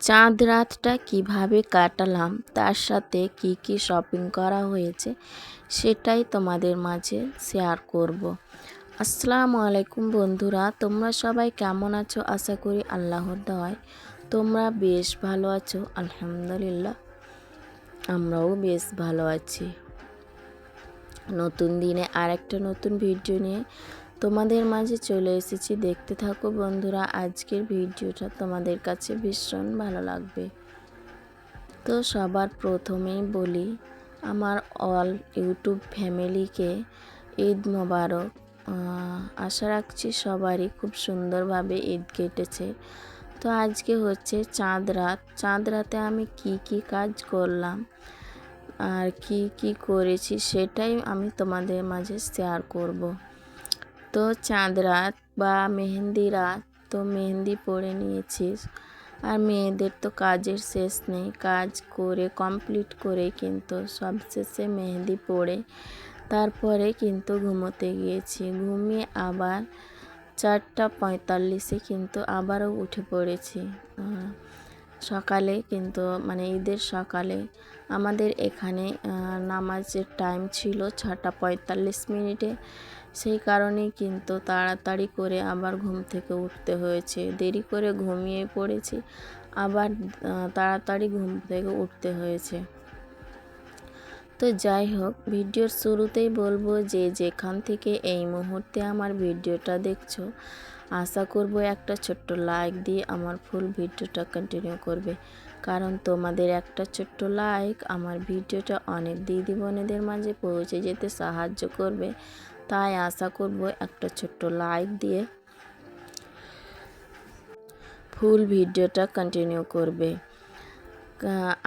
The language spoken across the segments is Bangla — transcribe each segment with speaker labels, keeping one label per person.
Speaker 1: চাঁদ রাতটা কীভাবে কাটালাম, তার সাথে কি কি শপিং করা হয়েছে, সেটাই তোমাদের মাঝে শেয়ার করব। আসসালামু আলাইকুম বন্ধুরা, তোমরা সবাই কেমন আছো আশা করি আল্লাহর দেওয়ায় তোমরা বেশ ভালো আছো, আলহামদুলিল্লাহ আমরাও বেশ ভালো আছি নতুন দিনে আরেকটা নতুন ভিডিও নিয়ে তোমাদের মাঝে চলে এসেছি। দেখতে থাকো বন্ধুরা, আজকের ভিডিওটা তোমাদের কাছে ভীষণ ভালো লাগবে। তো সবার প্রথমেই বলি, আমার অল ইউটিউব ফ্যামিলিকে ঈদ মোবারক। আশা রাখছি সবারই খুব সুন্দরভাবে ঈদ কেটেছে। তো আজকে হচ্ছে চাঁদ রাত। চাঁদ রাতে আমি কি কি কাজ করলাম, আর কি কি করেছি সেটাই আমি তোমাদের মাঝে শেয়ার করব। তো চাঁদ রাত বা মেহেন্দি রাত তো মেহেন্দি পরে নিয়েছিস। আর মেয়েদের তো কাজের শেষ নেই, কাজ করে কমপ্লিট করে কিন্তু সবশেষে মেহেন্দি পরে তারপরে কিন্তু ঘুমোতে গিয়েছি। ঘুমিয়ে আবার চারটা পঁয়তাল্লিশে কিন্তু আবারও উঠে পড়েছি। সকালে কিন্তু মানে ঈদের সকালে আমাদের এখানে নামাজের টাইম ছিল ছটা পঁয়তাল্লিশ মিনিটে। সেই কারণেই কিন্তু তাড়াতাড়ি করে আবার ঘুম থেকে উঠতে হয়েছে। দেরি করে ঘুমিয়ে পড়েছি, আবার তাড়াতাড়ি ঘুম থেকে উঠতে হয়েছে। তো যাই হোক, ভিডিওর শুরুতেই বলব যে যেখান থেকে এই মুহূর্তে আমার ভিডিওটা দেখছ, আশা করব একটা ছোট্ট লাইক দিয়ে আমার ফুল ভিডিওটা কন্টিনিউ করবে। কারণ তোমাদের একটা ছোট্ট লাইক আমার ভিডিওটা অনেক দিদি বোনেদের মাঝে পৌঁছে যেতে সাহায্য করবে। তাই আশা করব একটা ছোট্ট লাইক দিয়ে ফুল ভিডিওটা কন্টিনিউ করবে।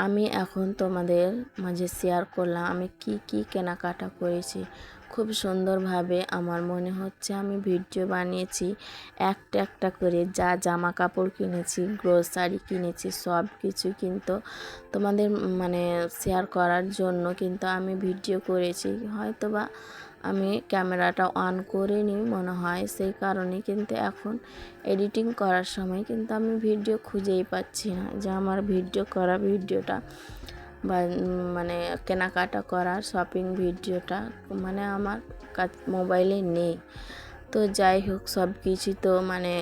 Speaker 1: আমি এখন তোমাদের মাঝে শেয়ার করলাম আমি কি কি কেনাকাটা করেছি। খুব সুন্দরভাবে আমার মনে হচ্ছে আমি ভিডিও বানিয়েছি, একটা একটা করে যা জামা কাপড় কিনেছি গ্রোসারি কিনেছি, সব কিছু কিন্তু তোমাদের মানে শেয়ার করার জন্য কিন্তু আমি ভিডিও করেছি। হয়তো বা আমি ক্যামেরাটা অন করে নিই মনে হয়, সেই কারণে কিন্তু এখন এডিটিং করার সময় কিন্তু আমি ভিডিও খুঁজেই পাচ্ছি না যে আমার ভিডিও করা ভিডিওটা বা মানে কেনাকাটা করার শপিং ভিডিওটা মানে আমার মোবাইলে নেই। তো যাই হোক সব কিছু তো মানে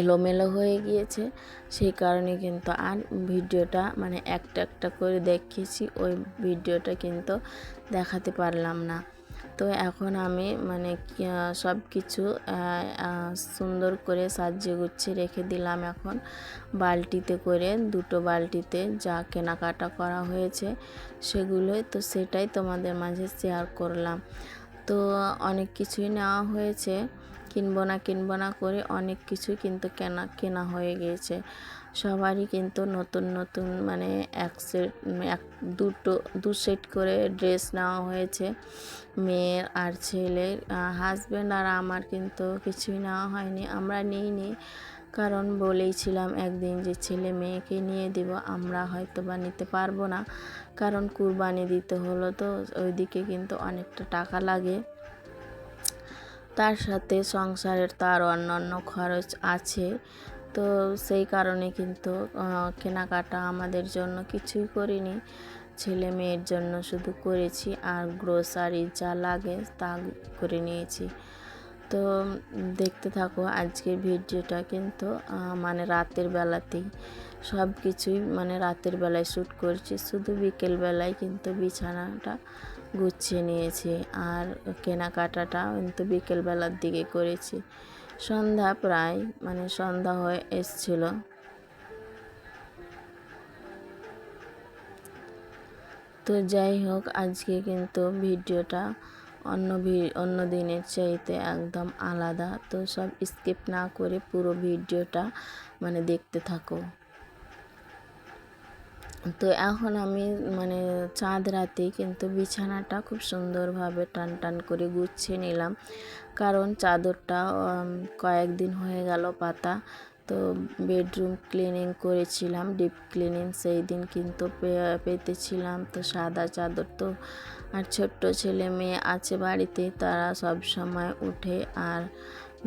Speaker 1: এলোমেলো হয়ে গিয়েছে। সেই কারণে কিন্তু আর ভিডিওটা মানে একটা একটা করে দেখিয়েছি, ওই ভিডিওটা কিন্তু দেখাতে পারলাম না। তো এখন আমি মানে সব কিছু সুন্দর করে সাজিয়ে গুছিয়ে রেখে দিলাম এখন। বালতিতে করে, দুটো বালতিতে যা কেনাকাটা করা হয়েছে সেগুলোই তো সেটাই তোমাদের মাঝে শেয়ার করলাম। তো অনেক কিছুই নেওয়া হয়েছে। কিনবো না কিনবো না করে অনেক কিছুই কিন্তু কেনা কেনা হয়ে গিয়েছে। সবারই কিন্তু নতুন নতুন মানে এক সেট এক দুটো, দু সেট করে ড্রেস নেওয়া হয়েছে। মেয়ের আর ছেলের হাজব্যান্ড আর আমার কিন্তু কিছুই নেওয়া হয়নি। আমরা নিইনি, কারণ বলেইছিলাম একদিন যে ছেলে মেয়েকে নিয়ে দিব, আমরা হয়তো বা নিতে পারব না। কারণ কুরবানি দিতে হলো তো, ওইদিকে কিন্তু অনেকটা টাকা লাগে। তার সাথে সংসারের তার অন্যান্য খরচ আছে। তো সেই কারণে কিন্তু কেনাকাটা আমাদের জন্য কিছুই করিনি। ছেলে মেয়ের জন্য শুধু করেছি আর গ্রোসারি যা লাগে তা করে নিয়েছি। তো দেখতে থাকো, আজকের ভিডিওটা কিন্তু মানে রাতের বেলাতেই। সব কিছুই মানে রাতের বেলায় শ্যুট করছি। শুধু বিকেলবেলায় কিন্তু বিছানাটা গুছিয়ে নিয়েছি আর কেনাকাটাটা কিন্তু বিকেলবেলার দিকে করেছি। সন্ধ্যা প্রায় মানে সন্ধ্যা হয়ে এসছিল। তো যাই হোক, আজকে কিন্তু ভিডিওটা অন্য অন্য দিনের চাইতে একদম আলাদা। তো সব স্কিপ না করে পুরো ভিডিওটা মানে দেখতে থাকো। তো এখন আমি মানে চাঁদ রাতে কিন্তু বিছানাটা খুব সুন্দরভাবে টান টান করে গুছিয়ে নিলাম। কারণ চাদরটা কয়েকদিন হয়ে গেল পাতা। তো বেডরুম ক্লিনিং করেছিলাম, ডিপ ক্লিনিং সেই দিন কিন্তু পেতেছিলাম। তো সাদা চাদর তো আর ছোট্ট ছেলে মেয়ে আছে বাড়িতে, তারা সব সময় উঠে আর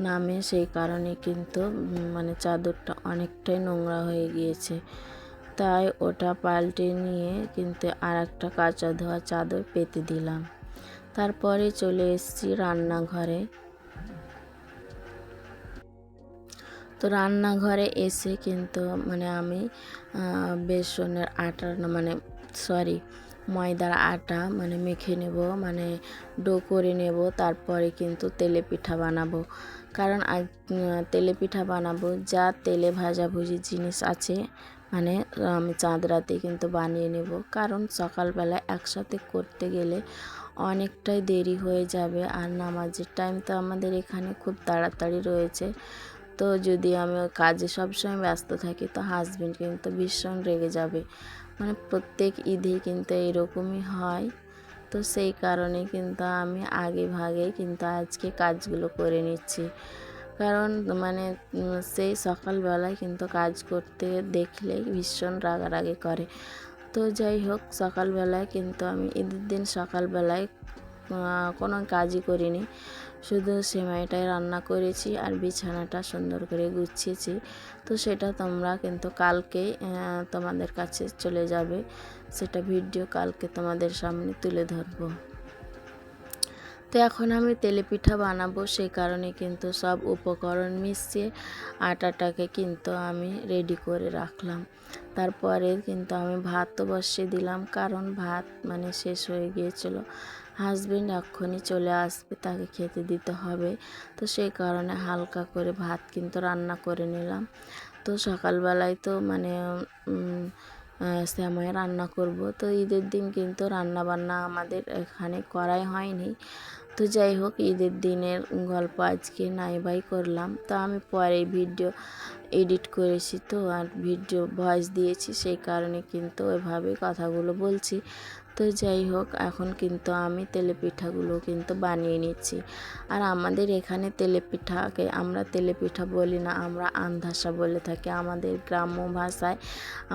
Speaker 1: নামে। সেই কারণে কিন্তু মানে চাদরটা অনেকটাই নোংরা হয়ে গিয়েছে। তাই ওটা পাল্টে নিয়ে কিন্তু আর একটা কাঁচা ধোয়া চাদর পেতে দিলাম। তারপরে চলে এসেছি রান্নাঘরে। তো রান্নাঘরে এসে কিন্তু মানে আমি বেসনের আটা মানে সরি, ময়দার আটা মানে মেখে নেব মানে ডো করে নেব, তারপরে কিন্তু তেলে পিঠা বানাবো। কারণ তেলে পিঠা বানাবো, যা তেলে ভাজাভুজি জিনিস আছে মানে আমি চাঁদ রাতে কিন্তু বানিয়ে নেব। কারণ সকালবেলা একসাথে করতে গেলে অনেকটাই দেরি হয়ে যাবে আর নামাজের টাইম তো আমাদের এখানে খুব তাড়াতাড়ি রয়েছে। তো যদি আমি কাজে সবসময় ব্যস্ত থাকি তো হাজবেন্ড কিন্তু ভীষণ রেগে যাবে। মানে প্রত্যেক ঈদে কিন্তু এরকমই হয়। তো সেই কারণে কিন্তু আমি আগে ভাগেই কিন্তু আজকে কাজগুলো করে নিচ্ছি। কারণ মানে সেই সকালবেলায় কিন্তু কাজ করতে দেখলে ভীষণ রাগারাগি করে। তো যাই হোক সকালবেলায় কিন্তু আমি ঈদের দিন সকালবেলায় কোনো কাজই করিনি। শুধু সেমাইটাই রান্না করেছি আর বিছানাটা সুন্দর করে গুছিয়েছি। তো সেটা তোমরা কিন্তু কালকেই আহ, তোমাদের কাছে চলে যাবে। সেটা ভিডিও কালকে তোমাদের সামনে তুলে ধরবো। তো এখন আমি তেলে পিঠা বানাবো, সেই কারণে কিন্তু সব উপকরণ মিশিয়ে আটাটাকে কিন্তু আমি রেডি করে রাখলাম। তারপরে কিন্তু আমি ভাতও বসিয়ে দিলাম, কারণ ভাত মানে শেষ হয়ে গিয়েছিল। হাজবেন্ড এক্ষুনি চলে আসবে, তাকে খেতে দিতে হবে। তো সেই কারণে হালকা করে ভাত কিন্তু রান্না করে নিলাম। তো সকালবেলায় তো মানে সেমাই রান্না করব। তো ঈদের দিন কিন্তু রান্না বান্না আমাদের এখানে করাই হয়নি। তো যাই হোক, ঈদের দিনের গল্প আজকে নাই বাই করলাম। তো আমি পরে ভিডিও এডিট করেছি তো, আর ভিডিও ভয়েস দিয়েছি, সেই কারণে কিন্তু ওইভাবে কথাগুলো বলছি। তো যাই হোক, এখন কিন্তু আমি তেলে পিঠাগুলো কিন্তু বানিয়ে নিচ্ছি। আর আমাদের এখানে তেলে পিঠাকে আমরা তেলে পিঠা বলি না, আমরা আন্ধাসা বলে থাকি। আমাদের গ্রাম্য ভাষায়,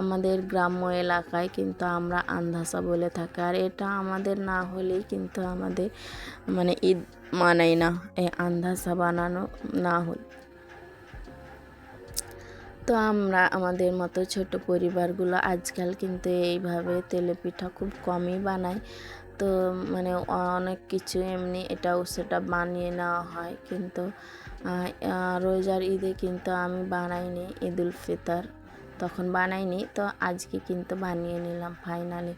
Speaker 1: আমাদের গ্রাম্য এলাকায় কিন্তু আমরা আন্ধাসা বলে থাকি। আর এটা আমাদের না হলেই কিন্তু আমাদের মানে ঈদ মানাই না, এই আন্ধাসা বানানো না হলে। তো আমরা আমাদের মতো ছোট পরিবারগুলো আজকাল কিন্তু এইভাবে তেলে পিঠা খুব কমই বানায় তো মানে অনেক কিছু এমনি এটাও সেটা বানিয়ে নেওয়া হয়। কিন্তু রোজার ঈদে কিন্তু আমি বানাইনি ঈদুল ফিতর। তখন বানাইনি, তো আজকে কিন্তু বানিয়ে নিলাম ফাইনালি।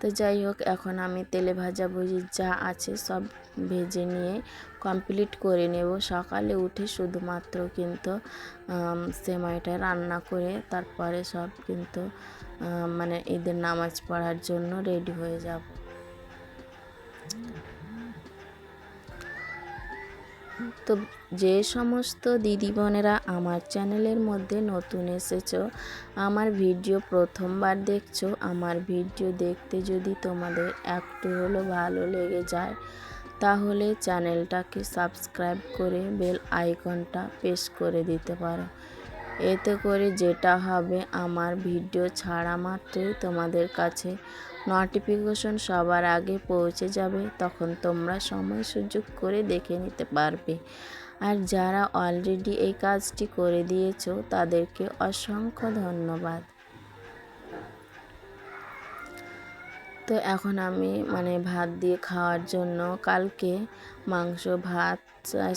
Speaker 1: তো যাই হোক, এখন আমি তেলে ভাজা ভুজি যা আছে সব ভেজে নিয়ে কমপ্লিট করে নেব। সকালে উঠে শুধুমাত্র কিন্তু সেমাইটা রান্না করে তারপরে সব কিন্তু মানে ঈদের নামাজ পড়ার জন্য রেডি হয়ে যাব। তো যে সমস্ত দিদি বোনেরা আমার চ্যানেলের মধ্যে নতুন এসেছ, আমার ভিডিও প্রথমবার দেখছ, আমার ভিডিও দেখতে যদি তোমাদের একটু হলো ভালো লেগে যায় তাহলে চ্যানেলটাকে সাবস্ক্রাইব করে বেল আইকনটা প্রেস করে দিতে পারো। এতে করে যেটা হবে, আমার ভিডিও ছাড়া মাত্রই তোমাদের কাছে নোটিফিকেশন সবার আগে পৌঁছে যাবে, তখন তোমরা সময় সুযোগ করে দেখে নিতে পারবে। আর যারা অলরেডি এই কাজটি করে দিয়েছ, তাদেরকে অসংখ্য ধন্যবাদ। তো এখন আমি মানে ভাত দিয়ে খাওয়ার জন্য কালকে মাংস, ভাত,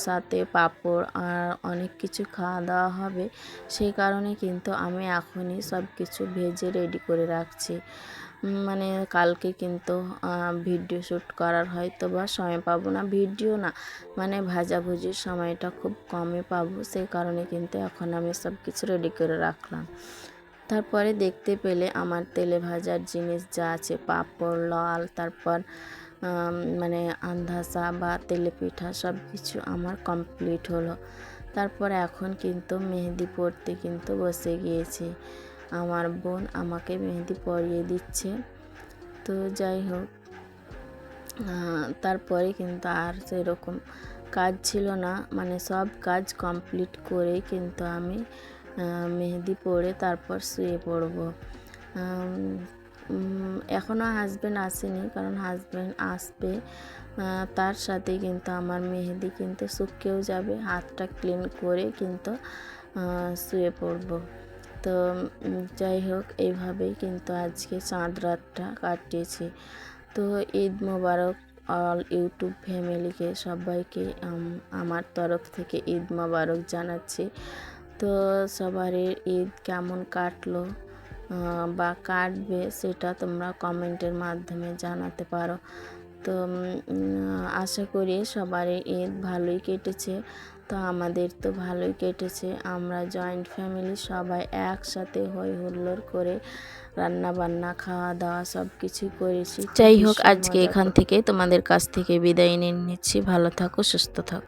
Speaker 1: সাথে পাঁপড় আর অনেক কিছু খাওয়া দাওয়া হবে। সেই কারণে কিন্তু আমি এখনই সব কিছু ভেজে রেডি করে রাখছি। মানে কালকে কিন্তু ভিডিও শ্যুট করার হয়তো বা সময় পাবো না। ভিডিও না মানে ভাজাভুজির সময়টা খুব কমই পাবো। সেই কারণে কিন্তু এখন আমি সব কিছু রেডি করে রাখলাম। তারপরে দেখতে পেলে আমার তেলে ভাজার জিনিস যা আছে, পাঁপড়, লাল, তারপর মানে আন্ধাসা বা তেলে পিঠা সব কিছু আমার কমপ্লিট হলো। তারপর এখন কিন্তু মেহেদি পড়তে কিন্তু বসে গিয়েছি। আমার বোন আমাকে মেহেদি পরিয়ে দিচ্ছে। তো যাই হোক তারপরে কিন্তু আর সেরকম কাজ ছিল না। মানে সব কাজ কমপ্লিট করেই কিন্তু আমি মেহেদি পরে তারপর শুয়ে পড়ব। এখনও হাজব্যান্ড আসেনি, কারণ হাজব্যান্ড আসবে তার সাথে কিন্তু আমার মেহেদি কিন্তু শুকিয়েও যাবে, হাতটা ক্লিন করে কিন্তু শুয়ে পড়ব। তো যাই হোক, এইভাবেই কিন্তু আজকে চাঁদ রাতটা কাটিয়েছি। তো, ঈদ মোবারক অল ইউটিউব ফ্যামিলিকে সবাইকে আমার তরফ থেকে ঈদ মোবারক জানাচ্ছি। তো সবারই ঈদ কেমন কাটলো বা কাটবে সেটা তোমরা কমেন্টের মাধ্যমে জানাতে পারো। তো আশা করি সবারই ঈদ ভালোই কেটেছে। তো আমাদের তো ভালোই কেটেছে। আমরা জয়েন্ট ফ্যামিলি সবাই একসাথে হই হুল্লোড় করে রান্না বান্না খাওয়া দাওয়া সব কিছু করেছি
Speaker 2: যাই হোক আজকে এখান থেকে তোমাদের কাছ থেকে বিদায় নিয়ে নিচ্ছি। ভালো থাকো সুস্থ থাকো।